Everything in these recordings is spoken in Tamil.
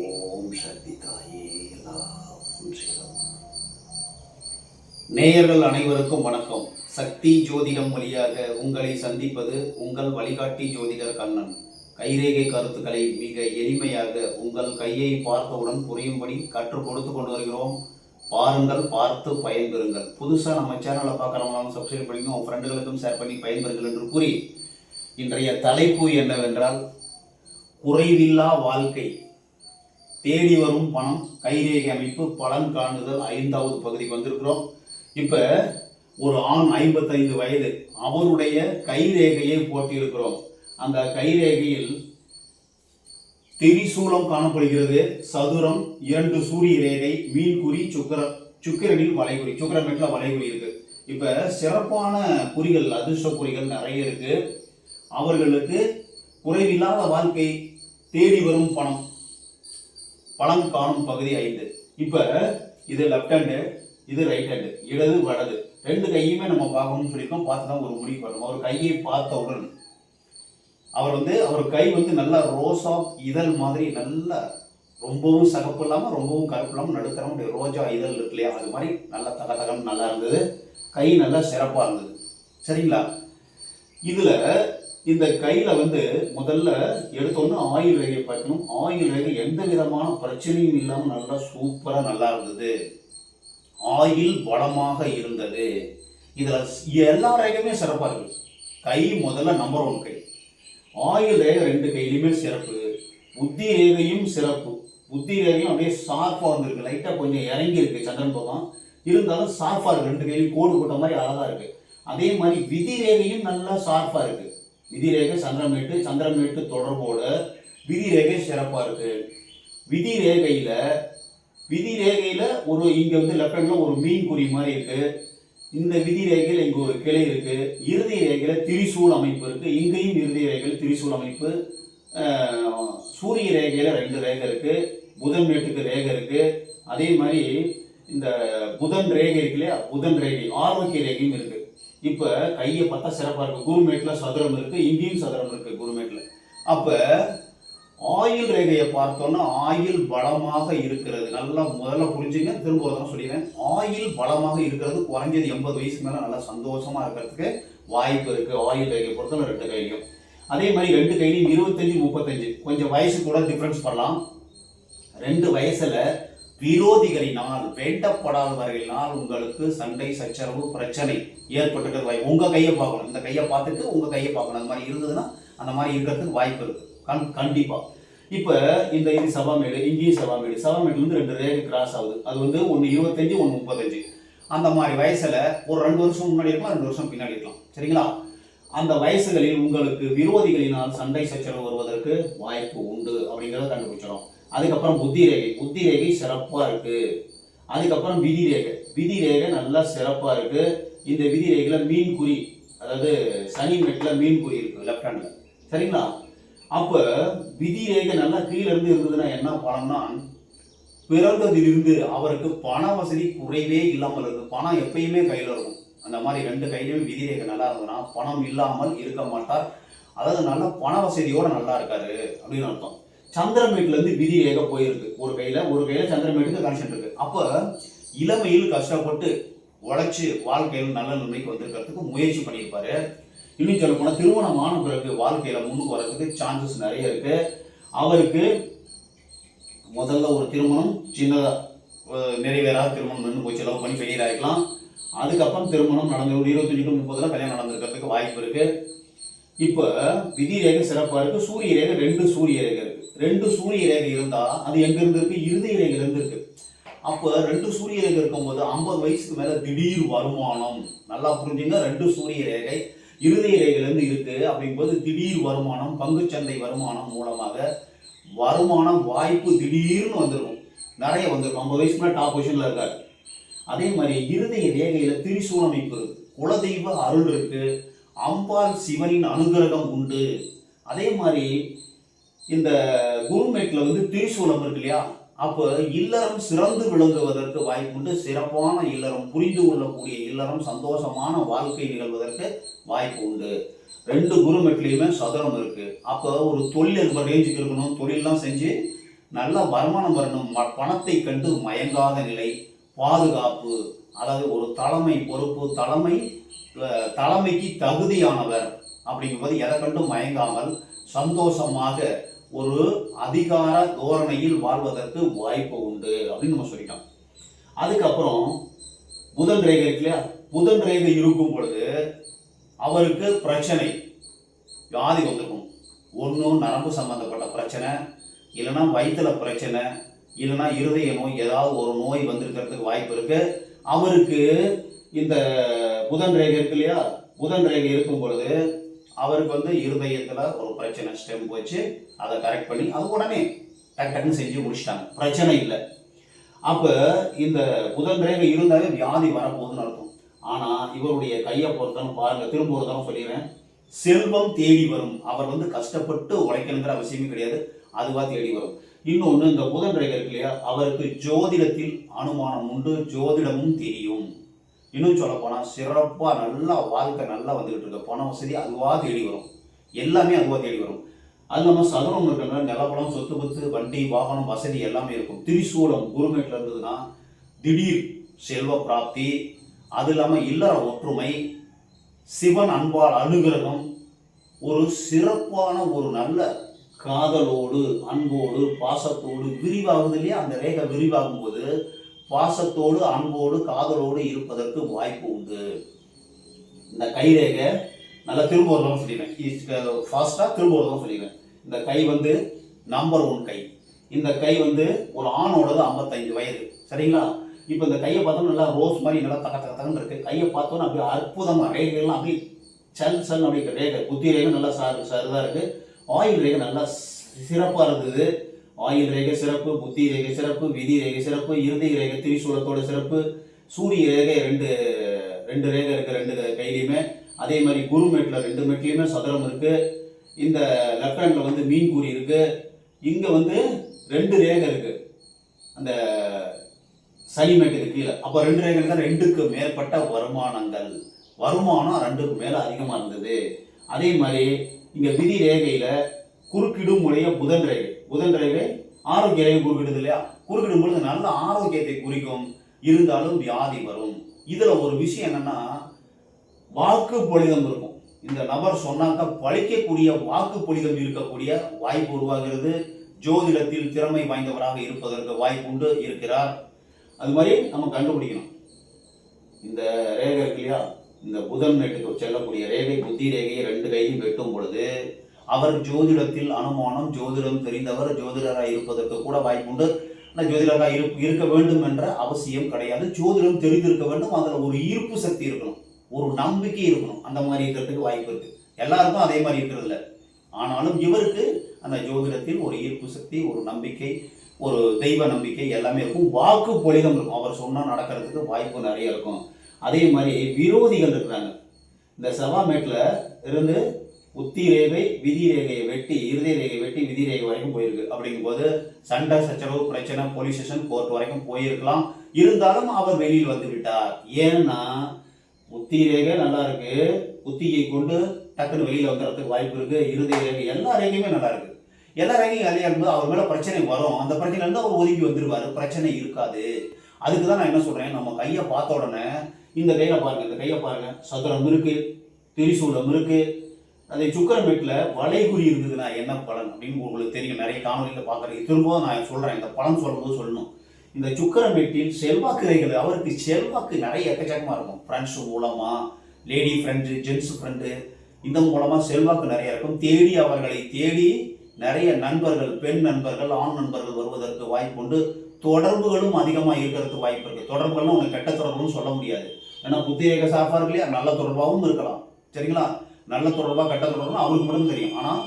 ஓம் சக்தி தாயே சிவம். நேயர்கள் அனைவருக்கும் வணக்கம். சக்தி ஜோதிடம் வழியாக உங்களை சந்திப்பது உங்கள் வழிகாட்டி ஜோதிடர் கண்ணன். கைரேகை கருத்துக்களை மிக எளிமையாக உங்கள் கையை பார்த்தவுடன் புரியும்படி கற்றுக் கொடுத்து கொண்டு வருகிறோம். பாருங்கள் பார்த்து பயன்பெறுங்கள். புதுசாக நம்ம சேனலை பார்க்குறவங்களும் சப்ஸ்கிரைப் பண்ணிங்க உங்கள் ஃப்ரெண்டுகளுக்கும் ஷேர் பண்ணி பயன்பெறுங்கள் என்று கூறி இன்றைய தலைப்பு என்னவென்றால் குறைவில்லா வாழ்க்கை. தேடி வரும் பணம் கைரேகை அமைப்பு பலன் காணுதல் ஐந்தாவது பகுதிக்கு வந்திருக்கிறோம். இப்போ ஒரு ஆண் ஐம்பத்தைந்து வயது அவருடைய கைரேகையை போட்டியிருக்கிறோம். அந்த கைரேகையில் திரிசூலம் காணப்படுகிறது சதுரம் இரண்டு சூரிய ரேகை மீன்குறி சுக்கர சுக்கிரனில் வளைகுறி சுக்கிரமேட்டில் வளைகுறி இருக்கு. இப்போ சிறப்பான குறிகள் அதிர்ஷ்ட குறிகள் நிறைய இருக்கு. அவர்களுக்கு குறைவில்லாத வாழ்க்கை தேடி வரும் பணம். பணம் காணும் பகுதி ஐந்து. இப்போ இது லெஃப்ட் ஹேண்டு இது ரைட் ஹேண்டு இடது வலது. ரெண்டு கையுமே நம்ம பார்க்கணும்னு சொல்லியிருக்கோம். பார்த்து தான் ஒரு முடிவு பண்ணணும் அவர் கையை பார்த்தவுடன் அவர் வந்து அவர் கை வந்து நல்லா ரோசா இதழ் மாதிரி நல்லா ரொம்பவும் சகப்பு இல்லாமல் ரொம்பவும் கருப்பு இல்லாமல் நடுத்தரம் ரோஜா இதழ் இருக்கு இல்லையா? அது மாதிரி நல்லா தக தகன்னு நல்லா இருந்தது. கை நல்லா சிறப்பாக இருந்தது. சரிங்களா? இதில் இந்த கையில் வந்து முதல்ல எடுத்தோன்னு ஆயில் ரேகையை பார்க்கணும். ஆயில் ரேகை எந்த விதமான பிரச்சனையும் இல்லாமல் நல்லா சூப்பராக நல்லா இருந்தது. ஆயில் பலமாக இருந்தது. இதில் எல்லா ரேகையுமே சிறப்பாக இருக்கு. கை முதல்ல நம்பர் ஒன் கை. ஆயுள் ரேகை ரெண்டு கையிலையுமே சிறப்பு. புத்தி ரேகையும் சிறப்பு. புத்தி ரேகையும் அப்படியே ஷார்ப்பாக வந்திருக்கு. லைட்டாக கொஞ்சம் இறங்கி இருக்கு சந்திரன் பக்கம் இருந்தாலும் ஷார்ப்பாக இருக்குது ரெண்டு கையிலையும் கோடு போட்ட மாதிரி அழகாக இருக்குது அதே மாதிரி விதி ரேகையும் நல்லா ஷார்ப்பாக இருக்குது விதி ரேகை சந்திரமேட்டு சந்திரமேட்டு தொடர்போட விதி ரேகை சிறப்பாக இருக்குது விதி ரேகையில் விதி ரேகையில் ஒரு இங்கே வந்து லெஃப்ட் ஹேண்டில் ஒரு மீன் குறி மாதிரி இருக்குது இந்த விதி ரேகையில் இங்கே ஒரு கிளை இருக்குது இறுதி ரேகையில் திரிசூல் அமைப்பு இருக்குது இங்கேயும் இறுதி ரேகையில் திரிசூல் அமைப்பு. சூரிய ரேகையில் ரெண்டு ரேகை இருக்குது புதன் மேட்டுக்கு ரேகை இருக்குது அதே மாதிரி இந்த புதன் ரேகை இருக்கு இல்லையா புதன் ரேகை ஆரோக்கிய ரேகையும் இருக்குது இப்போ கையை பார்த்தா சிறப்பாக இருக்கும். குருமேட்டில் சதுரம் இருக்குது இங்கேயும் சதுரம் இருக்குது குருமேட்டில். அப்போ ஆயில் ரேகையை பார்த்தோன்னா ஆயில் பலமாக இருக்கிறது. நல்லா முதல்ல புரிஞ்சுங்க திரும்ப ஒரு தடவை சொல்லிடுறேன். ஆயில் பலமாக இருக்கிறது குறைஞ்சது எண்பது வயசுக்கு மேலே நல்லா சந்தோஷமாக இருக்கிறதுக்கு வாய்ப்பு இருக்குது ஆயில் ரேகையை பொறுத்தவரை ரெண்டு கையிலையும். அதே மாதிரி ரெண்டு கையிலையும் இருபத்தஞ்சி முப்பத்தஞ்சு. கொஞ்சம் வயசு கூட டிஃப்ரென்ஸ் பண்ணலாம். ரெண்டு வயசில் விரோதிகளினால் வேண்டப்படாதவர்களினால் உங்களுக்கு சண்டை சச்சரவு பிரச்சனை ஏற்பட்டுக்கிறது வாய்ப்பு உங்க கையை பார்க்கணும். இந்த கையை பார்த்துட்டு உங்க கையை பார்க்கணும். அந்த மாதிரி இருந்ததுன்னா அந்த மாதிரி இருக்கிறதுக்கு வாய்ப்பு இருக்கு. கண் கண்டிப்பா. இப்போ இந்த இது சபாமேடு இங்கேயும் சபாமேடு சபாமேடு வந்து ரெண்டு ரேகை கிராஸ் ஆகுது. அது வந்து ஒன்று இருபத்தஞ்சு ஒன்று முப்பத்தஞ்சு. அந்த மாதிரி வயசுல ஒரு ரெண்டு வருஷம் முன்னாடி இருக்கலாம் ரெண்டு வருஷம் பின்னாடி இருக்கலாம். சரிங்களா? அந்த வயசுகளில் உங்களுக்கு விரோதிகளினால் சண்டை சச்சரவு வருவதற்கு வாய்ப்பு உண்டு அப்படிங்கிறத கண்டுபிடிச்சிடும் அதுக்கப்புறம் புத்தி ரேகை புத்தி ரேகை சிறப்பாக இருக்குது அதுக்கப்புறம் விதி ரேகை விதி ரேகை நல்லா சிறப்பாக இருக்குது இந்த விதி ரேகையில் மீன் குறி அதாவது சனி மெட்டில் மீன் குறி இருக்குது லெஃப்ட் ஹேண்டில் சரிங்களா? அப்போ விதி ரேகை நல்லா கீழே இருந்து இருந்ததுன்னா என்ன பலன்னா பிறந்ததிலிருந்து அவருக்கு பண வசதி குறைவே இல்லாமல் இருக்குது பணம் எப்பயுமே கையில் இருக்கும். அந்த மாதிரி ரெண்டு கையிலையும் விதி ரேகை நல்லா இருந்ததுன்னா பணம் இல்லாமல் இருக்க மாட்டார். அதாவது நல்ல பண வசதியோடு நல்லா இருக்காரு. அப்படின்னு அர்த்தம். சந்திரமேட்ல இருந்து விதி ரேகை போயிருக்கு. ஒரு கையில ஒரு கையில சந்திரமேட்டுக்கு கனெக்ஷன் இருக்கு. அப்ப இளமையில் கஷ்டப்பட்டு உழைச்சு வாழ்க்கையில் நல்ல நிலைமைக்கு வந்திருக்கிறதுக்கு முயற்சி பண்ணியிருப்பாரு. இன்னும் சொல்ல போனால் திருமணம் ஆன பிறகு வாழ்க்கையில முன்னுக்கு வர்றதுக்கு சான்சஸ் நிறைய இருக்கு. அவருக்கு முதல்ல ஒரு திருமணம் சின்னதா நிறைவேறாத திருமணம் நின்று போய் செலவு பண்ணி ஃபெயிலியர் ஆகிக்கலாம் அதுக்கப்புறம் திருமணம் நடந்து ஒரு இருபத்தஞ்சு டு முப்பதுல கல்யாணம் நடந்திருக்கிறதுக்கு வாய்ப்பு இருக்கு. இப்போ விதி ரேகை சிறப்பாக இருக்குது சூரிய ரேகை ரெண்டு சூரிய ரேகை இருக்குது ரெண்டு சூரிய ரேகை இருந்தால் அது எங்கேருந்து இருக்குது இருதய இறுதி ரேகையில இருந்து அப்போ ரெண்டு சூரிய ரேகை இருக்கும்போது ஐம்பது வயசுக்கு மேலே திடீர் வருமானம். நல்லா புரிஞ்சுங்க ரெண்டு சூரிய ரேகை இறுதி ரேகையிலேருந்து இருக்குது அப்படிங்கும்போது திடீர் வருமானம் பங்குச்சந்தை வருமானம் மூலமாக வருமானம் வாய்ப்பு திடீர்னு வந்துடும் நிறைய வந்துருக்கும் ஐம்பது வயசுக்கு மேலே டாப் பொசிஷனில் இருக்காரு. அதே மாதிரி இருதய ரேகையில் திரிசூல் அமைப்பு குலதெய்வ அருள் இருக்குது அம்பாள் சிவனின் அனுகிரகம் உண்டு. அதே மாதிரி இந்த குருமேட்டில் வந்து திரிசூலம் இருக்கு இல்லையா? அப்போ இல்லறம் சிறந்து விளங்குவதற்கு வாய்ப்புண்டு. சிறப்பான இல்லறம் புரிந்து கொள்ளக்கூடிய இல்லறம் சந்தோஷமான வாழ்க்கை நிகழ்வதற்கு வாய்ப்பு உண்டு ரெண்டு குருமெட்லேயுமே சதுரம் இருக்கு. அப்போ ஒரு தொழில் அதிபர் ரேஞ்சுக்கு இருக்கணும். தொழிலெலாம் செஞ்சு நல்ல வருமானம் வரணும். ம- பணத்தை கண்டு மயங்காத நிலை. பாதுகாப்பு அதாவது ஒரு தலைமை பொறுப்பு தலைமை தலைமைக்கு தகுதியானவர் அப்படிங்கும்போது எதை கண்டும் மயங்காமல் சந்தோஷமாக ஒரு அதிகார தோரணையில் வாழ்வதற்கு வாய்ப்பு உண்டு அப்படின்னு நம்ம சொல்லிட்டோம். அதுக்கப்புறம் புதன் ரேகை இருக்கு இல்லையா? புதன் ரேகை இருக்கும் பொழுது அவருக்கு பிரச்சனை. வியாதி வந்திருக்கும். ஒன்றும் நரம்பு சம்பந்தப்பட்ட பிரச்சனை இல்லைன்னா வயிற்றுல பிரச்சனை இல்லைன்னா இருதய நோய் ஏதாவது ஒரு நோய் வந்திருக்கிறதுக்கு வாய்ப்பு இருக்கு. அவருக்கு இந்த புதன் ரேகை இருக்கு இல்லையா? புதன் ரேகை இருக்கும் பொழுது அவருக்கு வந்து இருதயத்தில் ஒரு பிரச்சனை ஸ்டெம் போச்சு. அதை கரெக்ட் பண்ணி அது உடனே டக்கு டக்குன்னு செஞ்சு முடிச்சிட்டாங்க. பிரச்சனை இல்லை. அப்போ இந்த புதன் ரேகை இருந்தாலே வியாதி வரப்போகுதுன்னு அர்த்தம். ஆனால் இவருடைய கையை பொறுத்தனும் பாருங்க திரும்ப ஒருத்தனும் சொல்லிடுறேன். செல்வம் தேடி வரும். அவர் வந்து கஷ்டப்பட்டு உழைக்கணுங்கிற அவசியமே கிடையாது. அதுவா தேடி வரும். இன்னொன்று இந்த புதன் ரேகை இருக்கு இல்லையா? அவருக்கு ஜோதிடத்தில் அனுமானம் உண்டு ஜோதிடமும் தெரியும். இன்னும் சொல்ல போனால் சிறப்பாக நல்லா வாழ்க்கை நல்லா வந்துகிட்டு இருக்கு. பண வசதி அதுவாக தேடி வரும். எல்லாமே அதுவாக தேடி வரும். அது நம்ம சதுரம் இருக்கிறனால நிலப்படம் சொத்து பத்து வண்டி வாகனம் வசதி எல்லாமே இருக்கும். திரிசூலம் குருமேட்டில் இருந்ததுன்னா திடீர் செல்வ பிராப்தி. அது இல்லாமல் இல்லற ஒற்றுமை சிவன் அன்பால் அனுகிரகம் ஒரு சிறப்பான ஒரு நல்ல காதலோடு அன்போடு பாசத்தோடு விரிவாகுது இல்லையா அந்த ரேகை விரிவாகும் போது பாசத்தோடு அன்போடு காதலோடு இருப்பதற்கு வாய்ப்பு உண்டு. இந்த கை ரேகை நல்லா திரும்ப ஒரு சொல்லிடுவேன். சொல்லிடுறேன் ஃபாஸ்ட்டாக uh, திரும்ப வரலாம் சொல்லிடுவேன். இந்த கை வந்து நம்பர் ஒன் கை. இந்த கை வந்து ஒரு ஆணோடது ஐம்பத்தைந்து வயது. சரிங்களா? இப்போ இந்த கையை பார்த்தோம்னா நல்லா ரோஸ் மாதிரி நல்லா தக்க தக்க தகன்னு கையை பார்த்தோன்னா அப்படியே அற்புதமாக ரேகைகள்லாம் அப்படியே சல் சல் அப்படியே ரேகை. புத்தி ரேகை நல்லா சார் தான் இருக்குது ஆயில் ரேகை நல்லா சிறப்பாக இருந்தது. ஆயில் ரேகை சிறப்பு புத்தி ரேகை சிறப்பு விதி ரேகை சிறப்பு இறுதி ரேகை திரிசூலத்தோட சிறப்பு சூரிய ரேகை ரெண்டு ரெண்டு ரேகை இருக்கு ரெண்டு கையிலையுமே. அதே மாதிரி குரு மெட்டில் ரெண்டு மெட்லையுமே சதுரம் இருக்கு. இந்த லெஃப்ட் ஹேண்டில் வந்து மீன் கூறி இருக்கு. இங்கே வந்து ரெண்டு ரேகை இருக்கு. அந்த சனி மேட்டுக்கு கீழே. அப்போ ரெண்டு ரேகை தான் ரெண்டுக்கு மேற்பட்ட வருமானங்கள். வருமானம் ரெண்டுக்கு மேலே அதிகமாக இருந்தது. அதே மாதிரி இங்கே விதி ரேகையில் குறுக்கிடும் முறைய புதன் ரேகை. புதன் ரேகை ஆரோக்கிய ரேகை குறுக்கிடுது இல்லையா? குறுக்கிடும் பொழுது நல்ல ஆரோக்கியத்தை குறிக்கும். இருந்தாலும் வியாதி வரும். இதில் ஒரு விஷயம் என்னன்னா வாக்கு பொலிதம் இருக்கும். இந்த நபர் சொன்னாக்க பழிக்கக்கூடிய வாக்கு பொலிதம் இருக்கக்கூடிய வாய்ப்பு உருவாகிறது. ஜோதிடத்தில் திறமை வாய்ந்தவராக இருப்பதற்கு வாய்ப்பு உண்டு இருக்கிறார். அது மாதிரி நம்ம கண்டுபிடிக்கணும். இந்த ரேகை இருக்கு இல்லையா? இந்த புதன் மேட்டுக்கு செல்லக்கூடிய ரேகை புத்தி ரேகையை ரெண்டு கையும் வெட்டும் பொழுது அவர் ஜோதிடத்தில் அனுமானம் ஜோதிடம் தெரிந்தவர் ஜோதிடராக இருப்பதற்கு கூட வாய்ப்புண்டு. ஆனால் ஜோதிடராக இரு இருக்க வேண்டும் என்ற அவசியம் கிடையாது. ஜோதிடம் தெரிந்திருக்க வேண்டும். அதில் ஒரு ஈர்ப்பு சக்தி இருக்கணும். ஒரு நம்பிக்கை இருக்கணும். அந்த மாதிரி இருக்கிறதுக்கு வாய்ப்பு இருக்கு. எல்லாருக்கும் அதே மாதிரி இருக்கிறது ஆனாலும் இவருக்கு அந்த ஜோதிடத்தில் ஒரு ஈர்ப்பு சக்தி ஒரு நம்பிக்கை ஒரு தெய்வ நம்பிக்கை எல்லாமே இருக்கும். வாக்கு பொலிதம் இருக்கும். அவர் சொன்னால் நடக்கிறதுக்கு வாய்ப்பு நிறைய இருக்கும். அதே மாதிரி விரோதிகள் இருக்கிறாங்க. இந்த செவ்வாமேட்டில் இருந்து உத்தி ரேகை விதி ரேகையை வெட்டி இறுதி ரேகை வெட்டி விதி ரேகை வரைக்கும் போயிருக்கு. அப்படிங்கும்போது சண்டை சச்சரவு பிரச்சனை போலீஸ் ஸ்டேஷன் கோர்ட் வரைக்கும் போயிருக்கலாம். இருந்தாலும் அவர் வெளியில் வந்து விட்டார். ஏன்னா உத்தி ரேகை நல்லா இருக்கு. உத்தியை கொண்டு டக்குன்னு வெளியில் வந்துடுறதுக்கு வாய்ப்பு இருக்கு. இறுதி ரேகை எல்லா ரேகையுமே நல்லா இருக்கு. எல்லா ரேகையும் அதிகம் இருக்கும்போது அவர் மேலே பிரச்சனை வரும். அந்த பிரச்சனை இருந்து அவர் ஒதுங்கி வந்துருவார். பிரச்சனை இருக்காது. அதுக்கு தான் நான் என்ன சொல்றேன்? நம்ம கையை பார்த்த உடனே இந்த கையில பாருங்க இந்த கையை பாருங்க. சதுரம் இருக்கு திரிசூலம் இருக்கு அதே சுக்கரமேட்டில் வளைகுறி இருந்ததுன்னா என்ன பலன் அப்படின்னு உங்களுக்கு தெரியும். நிறைய காணொலியில் பார்க்குறீங்க திரும்பவும் நான் சொல்கிறேன் இந்த பலன் சொல்லும்போது சொல்லணும். இந்த சுக்கரமேட்டில் செல்வாக்கு ரைகள் அவருக்கு செல்வாக்கு நிறைய எக்கச்சக்கமாக இருக்கும். ஃப்ரெண்ட்ஸ் மூலமாக லேடி ஃப்ரெண்டு ஜென்ஸ் ஃப்ரெண்டு இந்த மூலமாக செல்வாக்கு நிறைய இருக்கும். தேடி அவர்களை தேடி நிறைய நண்பர்கள் பெண் நண்பர்கள் ஆண் நண்பர்கள் வருவதற்கு வாய்ப்பு உண்டு. தொடர்புகளும் அதிகமாக இருக்கிறதுக்கு வாய்ப்பு இருக்குது தொடர்புகள்லாம் உங்களுக்கு கெட்ட தொடர்புன்னு சொல்ல முடியாது. ஏன்னா புத்திரேக சாஃபா இருக்கு இல்லையா? நல்ல தொடர்பாகவும் இருக்கலாம். சரிங்களா? நல்ல தொடர்பாக கெட்ட தொடர்புன்னு அவருக்கு மட்டும் தெரியும். ஆனால்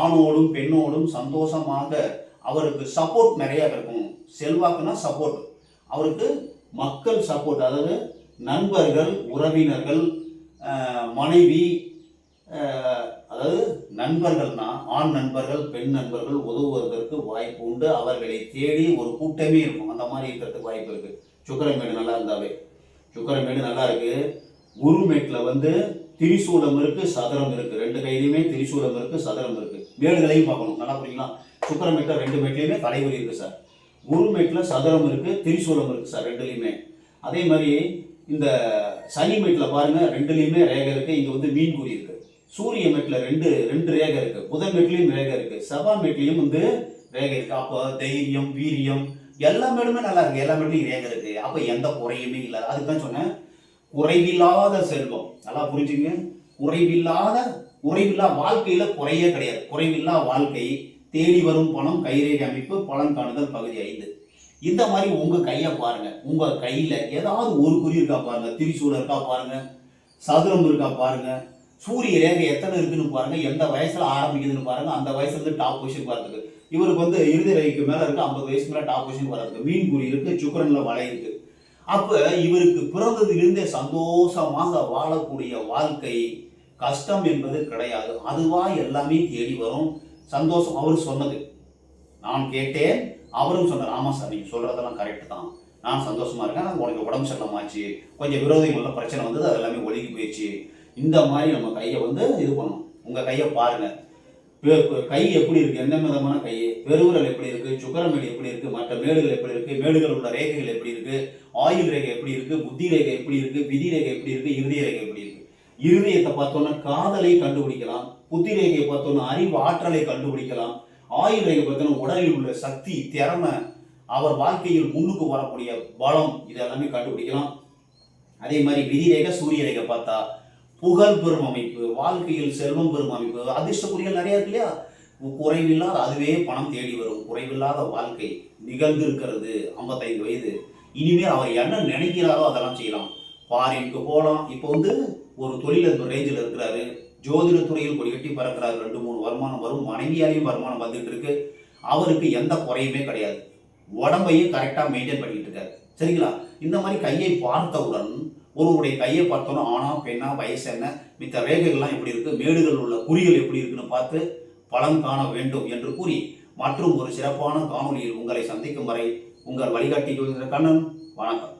ஆணோடும் பெண்ணோடும் சந்தோஷமாக அவருக்கு சப்போர்ட் நிறையா இருக்கும். செல்வாக்குனா சப்போர்ட் அவருக்கு மக்கள் சப்போர்ட் அதாவது நண்பர்கள் உறவினர்கள் மனைவி அதாவது நண்பர்கள்னா ஆண் நண்பர்கள் பெண் நண்பர்கள் உதவுவதற்கு வாய்ப்பு உண்டு. அவர்களை தேடி ஒரு கூட்டமே இருக்கும். அந்த மாதிரி இருக்கிறதுக்கு வாய்ப்பு இருக்குது சுக்கரமேடு நல்லா இருந்தாவே. சுக்கரமேடு நல்லா இருக்கு. குருமேட்டில் வந்து திரிசூலம் இருக்கு சதுரம் இருக்கு. ரெண்டு கையிலுமே திரிசூலம் இருக்கு சதுரம் இருக்கு. மேடுகளையும் பார்க்கணும். நல்லா புரியுங்களா? சுக்கரமேட்டில் ரெண்டு மேட்லேயுமே தலைவலி இருக்குது சார். குருமேட்டில் சதுரம் இருக்குது திரிசூலம் இருக்குது சார் ரெண்டுலேயுமே. அதே மாதிரி இந்த சனி மேட்டில் பாருங்கள் ரெண்டுலேயுமே ரேகை இருக்குது இங்கே வந்து மீன் குறி இருக்குது சூரிய மேட்டில் ரெண்டு ரெண்டு ரேகை இருக்குது புதன் மேட்லேயும் ரேகை இருக்குது செவ்வாய் மேட்லேயும் வந்து ரேகை இருக்குது அப்போ தைரியம் வீரியம் எல்லா மேடுமே நல்லா இருக்குது எல்லா மேடுமே ரேகை இருக்குது அப்போ எந்த குறையுமே இல்லை. அதுக்கு தான் சொன்னேன். குறைவில்லாத செல்வம். நல்லா புரிஞ்சுங்க. குறைவில்லாத குறைவில்லா வாழ்க்கையில குறையே கிடையாது. குறைவில்லா வாழ்க்கை தேடி வரும் பணம் கைரேகை அமைப்பு பலன் காணுதல் பகுதி ஐந்து. இந்த மாதிரி உங்க கையை பாருங்க. உங்க கையில ஏதாவது ஒரு குறி இருக்கா பாருங்க. திரிசூலம் இருக்கா பாருங்க. சதுரம் இருக்கா பாருங்க. சூரிய ரேகை எத்தனை இருக்குன்னு பாருங்க. எந்த வயசுல ஆரம்பிக்குதுன்னு பாருங்க. அந்த வயசுல இருந்து டாப் பொசிஷன் வரதுக்கு இவருக்கு வந்து இறுதி ரேகைக்கு மேல இருக்கு ஐம்பது வயசுக்கு மேல டாப் பொசிஷன் வரதுக்கு மீன் குறி இருக்கு சுக்கரன்ல வலை இருக்கு. அப்ப இவருக்கு பிறந்ததிலிருந்தே சந்தோஷமாக வாழக்கூடிய வாழ்க்கை கஷ்டம் என்பது கிடையாது. அதுவா எல்லாமே தேடி வரும். சந்தோஷம் அவர் சொன்னது. நான் கேட்டேன் அவரும் சொன்னார். ஆமா சார் நீங்க சொல்றதெல்லாம் கரெக்ட் தான். நான் சந்தோஷமா இருக்கேன். உனக்கு உடம்பு சட்டமாச்சு கொஞ்சம் விரோதிகள் பிரச்சனை வந்தது அது எல்லாமே ஒழுகி போயிடுச்சு இந்த மாதிரி நம்ம கையை வந்து இது பண்ணணும். உங்கள் கையை பாருங்க. கை எப்படி இருக்குது எந்த விதமான கை? பெருவிரல் எப்படி இருக்குது சுக்கரமேடு எப்படி இருக்குது மற்ற மேடுகள் எப்படி இருக்குது மேடுகள் உள்ள ரேகைகள் எப்படி இருக்குது ஆயுள் ரேகை எப்படி இருக்குது புத்தி ரேகை எப்படி இருக்குது விதி ரேகை எப்படி இருக்குது இறுதி ரேகை எப்படி இருக்குது இருதயத்தை பார்த்தோன்னா காதலை கண்டுபிடிக்கலாம். புத்தி ரேகையை பார்த்தோன்னா அறிவு ஆற்றலை கண்டுபிடிக்கலாம். ஆயுள் ரேகை பார்த்தோன்னா உடலில் உள்ள சக்தி திறமை அவர் வாழ்க்கையில் முன்னுக்கு வரக்கூடிய பலம் இதெல்லாமே கண்டுபிடிக்கலாம். அதே மாதிரி விதி ரேகை சூரிய ரேகை பார்த்தா புகழ் பெறும் அமைப்பு வாழ்க்கையில் செல்வம் பெறும் அமைப்பு அதிர்ஷ்ட குறிகள் நிறைய இருக்கு இல்லையா? குறைவில்லாத அதுவே பணம் தேடி வரும். குறைவில்லாத வாழ்க்கை நிகழ்ந்து இருக்கிறது ஐம்பத்தைந்து வயது. இனிமேல் அவர் என்ன நினைக்கிறாரோ அதெல்லாம் செய்யலாம். ஃபாரினுக்கு போகலாம். இப்போ வந்து ஒரு தொழிலதிபர் ரேஞ்சில் இருக்கிறாரு. ஜோதிட துறையில் கொடி கட்டி பறக்கிறாரு. ரெண்டு மூணு வருமானம் வரும். மனைவியாலையும் வருமானம் வந்துட்டு இருக்கு. அவருக்கு எந்த குறையுமே கிடையாது. உடம்பையும் கரெக்டாக மெயின்டைன் பண்ணிட்டு இருக்காரு. சரிங்களா? இந்த மாதிரி கையை பார்த்தவுடன் ஒருவருடைய கையை பார்த்தோன்னா ஆனா பெண்ணா வயசு என்ன? மித்த ரேகைகள்லாம் எப்படி இருக்கு? மேடுகள் உள்ள குறிகள் எப்படி இருக்குன்னு பார்த்து பலன் காண வேண்டும் என்று கூறி மற்றும் ஒரு சிறப்பான காணொலியில் உங்களை சந்திக்கும் வரை உங்கள் வழிகாட்டி கண்ணன் வணக்கம்.